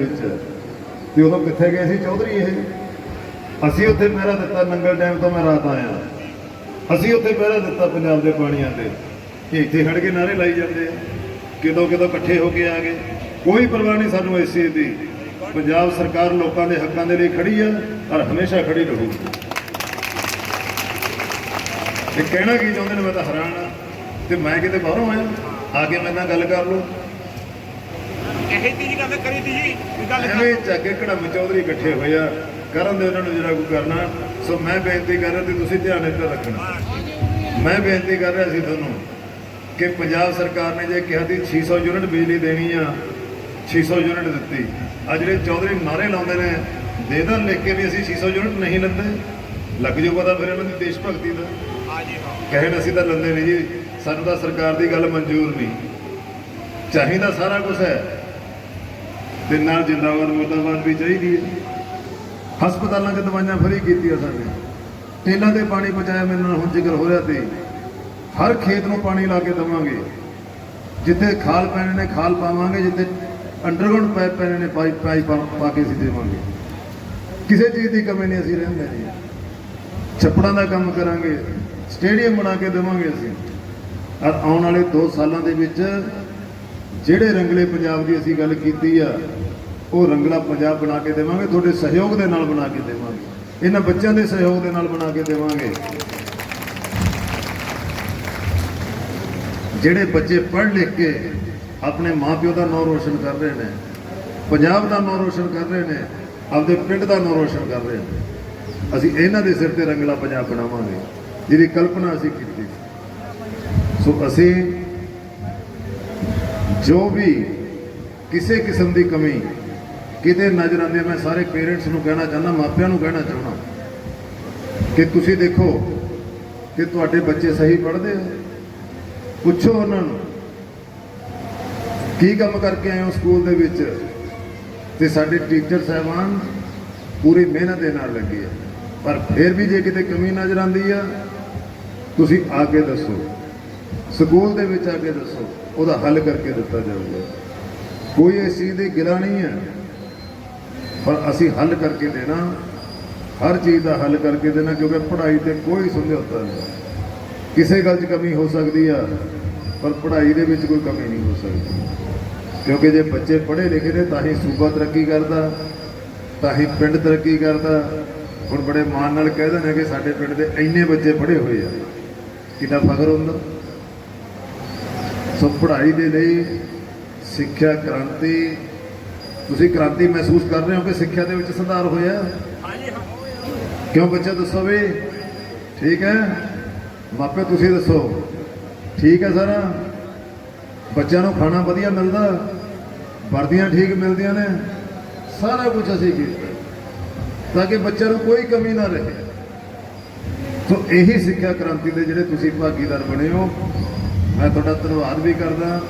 ਵਿੱਚ। ਤੇ ਉਦੋਂ ਕਿੱਥੇ ਗਏ ਸੀ ਚੌਧਰੀ ਇਹ? ਅਸੀਂ ਉੱਥੇ ਪਹਿਰਾ ਦਿੱਤਾ ਨੰਗਲ ਡੈਮ ਤੋਂ ਮੈਂ ਰਾਤ ਆਇਆ। ਅਸੀਂ ਉੱਥੇ ਪਹਿਰਾ ਦਿੱਤਾ ਪੰਜਾਬ ਦੇ ਪਾਣੀਆਂ ਤੇ। ਕਿ ਇੱਥੇ ਖੜ ਕੇ ਨਾਰੇ ਲਾਈ ਜਾਂਦੇ ਆ। ਕਿਦੋਂ ਕਿਦੋਂ ਇਕੱਠੇ ਹੋ ਕੇ ਆ ਗਏ। ਕੋਈ ਪਰਵਾਹ ਨਹੀਂ ਸਾਨੂੰ ਇਸ ਚੀਜ਼ ਦੀ। ਪੰਜਾਬ ਸਰਕਾਰ ਲੋਕਾਂ ਦੇ ਹੱਕਾਂ ਦੇ ਲਈ ਖੜੀ ਆ ਔਰ ਹਮੇਸ਼ਾ ਖੜੀ ਰਹੂਗੀ ਇਹ ਕਹਿਣਾ ਕੀ ਚਾਹੁੰਦੇ ਨੇ? ਮੈਂ ਤਾਂ ਹੈਰਾਨ ਆ। ਤੇ ਮੈਂ ਕਿਤੇ ਬਾਹਰੋਂ ਆਇਆ। ਆ ਕੇ ਮੇਰੇ ਨਾਲ ਗੱਲ ਕਰ ਲਓ ਇਹ ਤੀ ਜੀ ਗੱਲ ਕਰੀ ਤੀ ਜੀ ਵੀ ਗੱਲ ਐਵੇਂ ਚੱਕੇ ਕੜਮ ਚੌਧਰੀ ਇਕੱਠੇ ਹੋਏ ਆ ਕਰਨ ਦੇ ਉਹਨਾਂ ਨੂੰ ਜਿਹੜਾ ਕੋਈ ਕਰਨਾ ਸੋ ਮੈਂ ਬੇਨਤੀ ਕਰ ਰਿਹਾ ਤੇ ਤੁਸੀਂ ਧਿਆਨ ਇੱਧਰ ਰੱਖਣਾ। ਮੈਂ ਬੇਨਤੀ ਕਰ ਰਿਹਾ ਸੀ ਤੁਹਾਨੂੰ ਕਿ ਪੰਜਾਬ ਸਰਕਾਰ ਨੇ ਜੇ ਕਿਹਾ ਸੀ 600 ਯੂਨਿਟ ਬਿਜਲੀ ਦੇਣੀ ਆ 600 ਯੂਨਿਟ ਦਿੱਤੀ। ਆ ਜਿਹੜੇ ਚੌਧਰੀ ਨਾਰੇ ਲਾਉਂਦੇ ਨੇ ਦੇ ਦੇਣ ਲਿਖ ਕੇ ਵੀ ਅਸੀਂ 600 ਯੂਨਿਟ ਨਹੀਂ ਲੈਂਦੇ। ਲੱਗ ਜੂ ਪਤਾ ਫਿਰ ਇਹਨਾਂ ਦੀ ਦੇਸ਼ ਭਗਤੀ ਦਾ। ਹਾਂ ਕਹਿਣ ਅਸੀਂ ਤਾਂ ਲੈਂਦੇ ਨਹੀਂ ਜੀ ਸਾਨੂੰ ਤਾਂ ਸਰਕਾਰ ਦੀ ਗੱਲ ਮਨਜ਼ੂਰ ਨਹੀਂ। ਚਾਹੀਦਾ ਸਾਰਾ ਕੁਝ ਹੈ। ਤੇ ਨਾਲ ਜਿੰਦਾਬਾਦ ਮੁਰਦਾਬਾਦ ਵੀ ਚਾਹੀਦੀ ਹੈ। ਹਸਪਤਾਲਾਂ 'ਚ ਦਵਾਈਆਂ ਫਰੀ ਕੀਤੀਆਂ ਸਾਡੇ। ਟੇਲਾਂ ਤੇ ਪਾਣੀ ਪਹੁੰਚਾਇਆ ਮੇਰੇ ਨਾਲ, ਹੁਣ ਜ਼ਿਕਰ ਹੋ ਰਿਹਾ ਤੇ। ਹਰ ਖੇਤ ਨੂੰ ਪਾਣੀ ਲਾ ਕੇ ਦੇਵਾਂਗੇ। ਜਿੱਥੇ ਖਾਲ ਪੈਣੇ ਨੇ, ਖਾਲ ਪਾਵਾਂਗੇ। ਜਿੱਥੇ ਅੰਡਰਗਰਾਉਂਡ ਪਾਈਪ ਪੈਣੇ ਨੇ ਪਾਈਪ ਪਾਈਪ ਪਾ- ਪਾ ਕੇ ਅਸੀਂ ਦੇਵਾਂਗੇ। ਕਿਸੇ ਚੀਜ਼ ਦੀ ਕਮੀ ਨਹੀਂ, ਅਸੀਂ ਰਹਿੰਦੇ ਜੀ। ਛੱਪੜਾਂ ਦਾ ਕੰਮ ਕਰਾਂਗੇ। ਸਟੇਡੀਅਮ ਬਣਾ ਕੇ ਦੇਵਾਂਗੇ ਅਸੀਂ। ਔਰ ਆਉਣ ਵਾਲੇ 2 ਸਾਲਾਂ ਦੇ ਵਿੱਚ ਜਿਹੜੇ ਰੰਗਲੇ ਪੰਜਾਬ ਦੀ ਅਸੀਂ ਗੱਲ ਕੀਤੀ ਆ, ਉਹ ਰੰਗਲਾ ਪੰਜਾਬ ਬਣਾ ਕੇ ਦੇਵਾਂਗੇ, ਤੁਹਾਡੇ ਸਹਿਯੋਗ ਦੇ ਨਾਲ ਬਣਾ ਕੇ ਦੇਵਾਂਗੇ। ਇਹਨਾਂ ਬੱਚਿਆਂ ਦੇ ਸਹਿਯੋਗ ਦੇ ਨਾਲ ਬਣਾ ਕੇ ਦੇਵਾਂਗੇ। ਜਿਹੜੇ ਬੱਚੇ ਪੜ੍ਹ ਲਿਖ ਕੇ ਆਪਣੇ ਮਾਪਿਓ ਦਾ ਨਾਮ ਰੋਸ਼ਨ ਕਰ ਰਹੇ ਨੇ, ਪੰਜਾਬ ਦਾ ਨਾਮ ਰੋਸ਼ਨ ਕਰ ਰਹੇ ਨੇ, ਆਪਦੇ ਪਿੰਡ ਦਾ ਨਾਮ ਰੋਸ਼ਨ ਕਰ ਰਹੇ ਨੇ, ਅਸੀਂ ਇਹਨਾਂ ਦੇ ਸਿਰ ਤੇ ਰੰਗਲਾ ਪੰਜਾਬ ਬਣਾਵਾਂਗੇ, ਜਿਹਦੀ ਕਲਪਨਾ ਅਸੀਂ ਕੀਤੀ ਸੋ ਅਸੀਂ ਜੋ ਵੀ ਕਿਸੇ ਕਿਸਮ ਦੀ ਕਮੀ, ਕਿਤੇ ਨਜ਼ਰ ਆਉਂਦੀ ਹੈ, ਮੈਂ ਸਾਰੇ ਪੇਰੈਂਟਸ ਨੂੰ ਕਹਿਣਾ ਚਾਹੁੰਦਾ, ਮਾਪਿਆਂ ਨੂੰ ਕਹਿਣਾ ਚਾਹੁੰਦਾ ਕਿ ਤੁਸੀਂ ਦੇਖੋ ਕਿ ਤੁਹਾਡੇ ਬੱਚੇ ਸਹੀ ਪੜ੍ਹਦੇ ਆ। ਪੁੱਛੋ ਉਹਨਾਂ ਨੂੰ ਕੀ ਕੰਮ ਕਰਕੇ ਆਏ ਹੋ ਸਕੂਲ ਦੇ ਵਿੱਚ। ਤੇ ਸਾਡੇ ਟੀਚਰ ਸਾਹਿਬਾਨ ਪੂਰੀ ਮਿਹਨਤ ਦੇ ਨਾਲ ਲੱਗੇ ਆ। ਪਰ ਫਿਰ ਵੀ ਜੇ ਕਿਤੇ ਕਮੀ ਨਜ਼ਰ ਆਉਂਦੀ ਆ, ਤੁਸੀਂ ਆ ਕੇ ਦੱਸੋ। ਸਕੂਲ ਦੇ ਵਿੱਚ ਆ ਕੇ ਦੱਸੋ। ਉਹਦਾ ਹੱਲ ਕਰਕੇ ਦਿੱਤਾ ਜਾਊਗਾ। ਕੋਈ ਇਸ ਚੀਜ਼ ਦੀ ਗਿਲਾ ਨਹੀਂ ਹੈ। ਪਰ ਅਸੀਂ ਹੱਲ ਕਰਕੇ ਦੇਣਾ, ਹਰ ਚੀਜ਼ ਦਾ ਹੱਲ ਕਰਕੇ ਦੇਣਾ, ਕਿਉਂਕਿ ਪੜ੍ਹਾਈ ਤੇ ਕੋਈ ਸਮਝੌਤਾ ਨਹੀਂ। ਕਿਸੇ ਗੱਲ 'ਚ ਕਮੀ ਹੋ ਸਕਦੀ ਆ, ਪਰ ਪੜ੍ਹਾਈ ਦੇ ਵਿੱਚ ਕੋਈ ਕਮੀ ਨਹੀਂ ਹੋ ਸਕਦੀ। ਕਿਉਂਕਿ ਜੇ ਬੱਚੇ ਪੜ੍ਹੇ ਲਿਖੇ ਨੇ, ਤਾਂ ਹੀ ਸੂਬਾ ਤਰੱਕੀ ਕਰਦਾ, ਤਾਂ ਹੀ ਪਿੰਡ ਤਰੱਕੀ ਕਰਦਾ। ਹੁਣ ਬੜੇ ਮਾਣ ਨਾਲ ਕਹਿ ਦਿੰਦੇ ਕਿ ਸਾਡੇ ਪਿੰਡ ਦੇ ਇੰਨੇ ਬੱਚੇ ਪੜ੍ਹੇ ਹੋਏ ਆ। ਕਿੰਨਾ ਫਖਰ ਹੁੰਦਾ। ਸੋ ਪੜ੍ਹਾਈ ਦੇ ਲਈ ਸਿੱਖਿਆ ਕ੍ਰਾਂਤੀ ਤੁਸੀਂ ਕ੍ਰਾਂਤੀ ਮਹਿਸੂਸ ਕਰ ਰਹੇ ਹੋ ਕਿ ਸਿੱਖਿਆ ਦੇ ਵਿੱਚ ਸੁਧਾਰ ਹੋਇਆ? ਹਾਂ ਜੀ ਹਾਂ ਕਿਉਂ ਬੱਚਾ ਦੱਸੋ ਵੀ? ਠੀਕ ਹੈ? ਮਾਪੇ ਤੁਸੀਂ ਦੱਸੋ। ਠੀਕ ਹੈ ਸਾਰਾ? ਬੱਚਿਆਂ ਨੂੰ ਖਾਣਾ ਵਧੀਆ ਮਿਲਦਾ? ਵਰਦੀਆਂ ਠੀਕ ਮਿਲਦੀਆਂ ਨੇ? ਸਾਰਾ ਕੁਝ ਅਸੀਂ ਕੀਤਾ। ਤਾਂ ਕਿ ਬੱਚਿਆਂ ਨੂੰ ਕੋਈ ਕਮੀ ਨਾ ਰਹੇ। ਸੋ ਇਹੀ ਸਿੱਖਿਆ ਕ੍ਰਾਂਤੀ ਦੇ ਜਿਹੜੇ ਤੁਸੀਂ ਭਾਗੀਦਾਰ ਬਣੇ ਹੋ ਮੈਂ ਤੁਹਾਡਾ ਧੰਨਵਾਦ ਵੀ ਕਰਦਾ